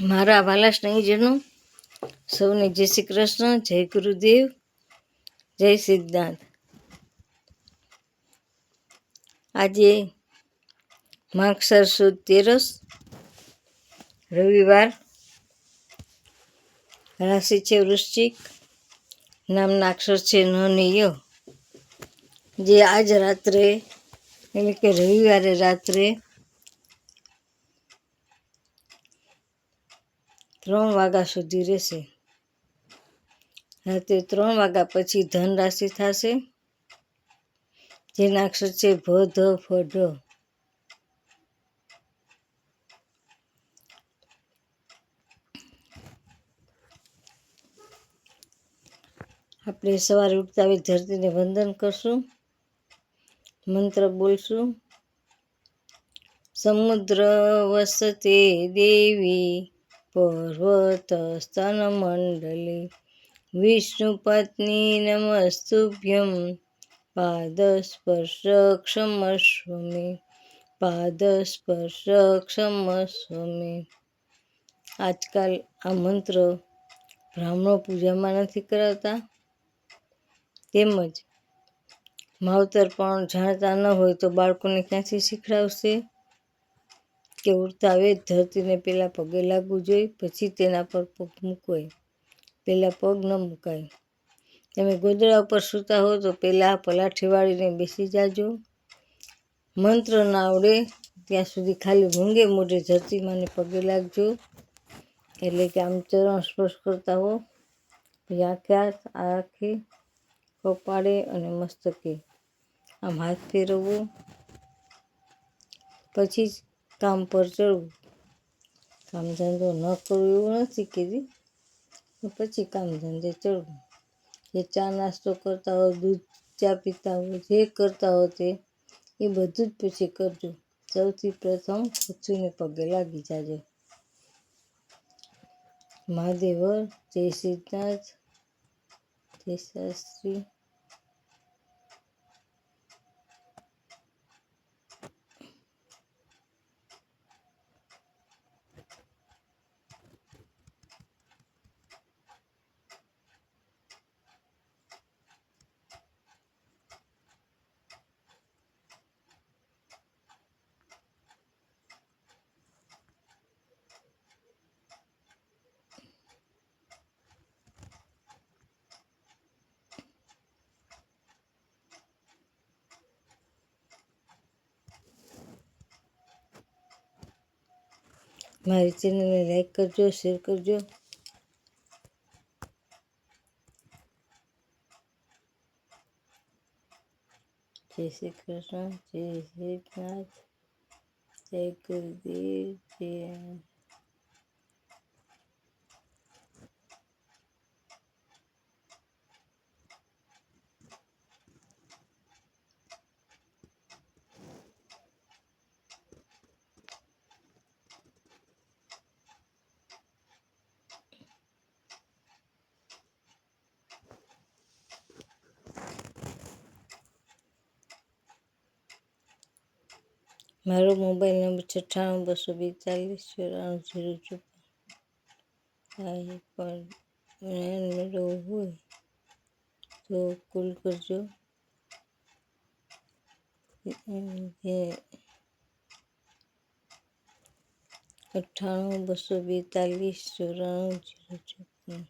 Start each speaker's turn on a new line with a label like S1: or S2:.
S1: મારા વાલા સ્નેહીજનો, સૌને જય શ્રી કૃષ્ણ, જય ગુરુદેવ, જય સિદ્ધાંત. આજે માગસર સુદ તેરસ, રવિવાર, રાશિ છે વૃશ્ચિક, નામના અક્ષર છે ન ને જે આજ રાત્રે, એટલે કે રવિવારે રાત્રે ત્રણ વાગ્યા સુધી રહેશે. રાત્રે ત્રણ વાગ્યા પછી ધન રાશિ થશે. જેના અક્ષર છે ભ, ધ, ફ ઢ આપણે સવારે ઉઠતા આવી ધરતીને વંદન કરશું. મંત્ર બોલશું. સમુદ્ર વસતે દેવી પર્વત વિષ્ણુપત્ની નમસ્તુભ્યં વિષ્ણુ પત્ની નમસ્તુભ્યમ પાદ સ્પર્શ ક્ષમસ્વમે પાદ સ્પર્શ ક્ષમસ્વમે આજકાલ આ મંત્ર બ્રાહ્મણો પૂજામાં નથી કરાવતા? તેમજ માવતર પણ જાણતા ન હોય તો બાળકોને ક્યાંથી શીખડાવશે? કે ઉડતા આવે ધરતીને પહેલાં પગે લાગવું જોઈએ પછી તેના પર પગ મૂકવાય. પહેલાં પગ ન મુકાય. તમે ગોદડા ઉપર સૂતા હો તો પહેલાં પલાઠી વાળીને બેસી જાજો. મંત્ર ના આવડે, ત્યાં સુધી ખાલી ભૂંગે મોઢે ધરતીમાંને પગે લાગજો. એટલે કે આમ ચરણ સ્પર્શ કરતા હો. આખે આખી કપાળે અને મસ્તકે. આમ હાથ ફેરવવો પછી જ કામ પર ચડવું. કામ ધંધો ન કરવું એવું નથી કીધી. પછી કામ ધંધે ચડવું. જે ચા નાસ્તો કરતા હો દૂધ ચા પીતા હો જે કરતા હો તે, એ બધું જ પછી કરજો. સૌથી પ્રથમ પૃથ્વીને પગે લાગી જાજો. મહાદેવ, જય શ્રીનાથ જય શાસ્ત્રી મારી ચેનલને લાઈક કરજો શેર કરજો. જય શ્રી કૃષ્ણ જય શ્રીનાથ જય ગુરુદેવ જય મારો મોબાઈલ નંબર છઠ્ઠાણું બસો બેતાલીસ ચોરાણું જીરો ચોપન કાંઈ હોય તો કોલ કરજો અઠ્ઠાણું બસો બેતાલીસ ચોરાણું જીરો ચોપન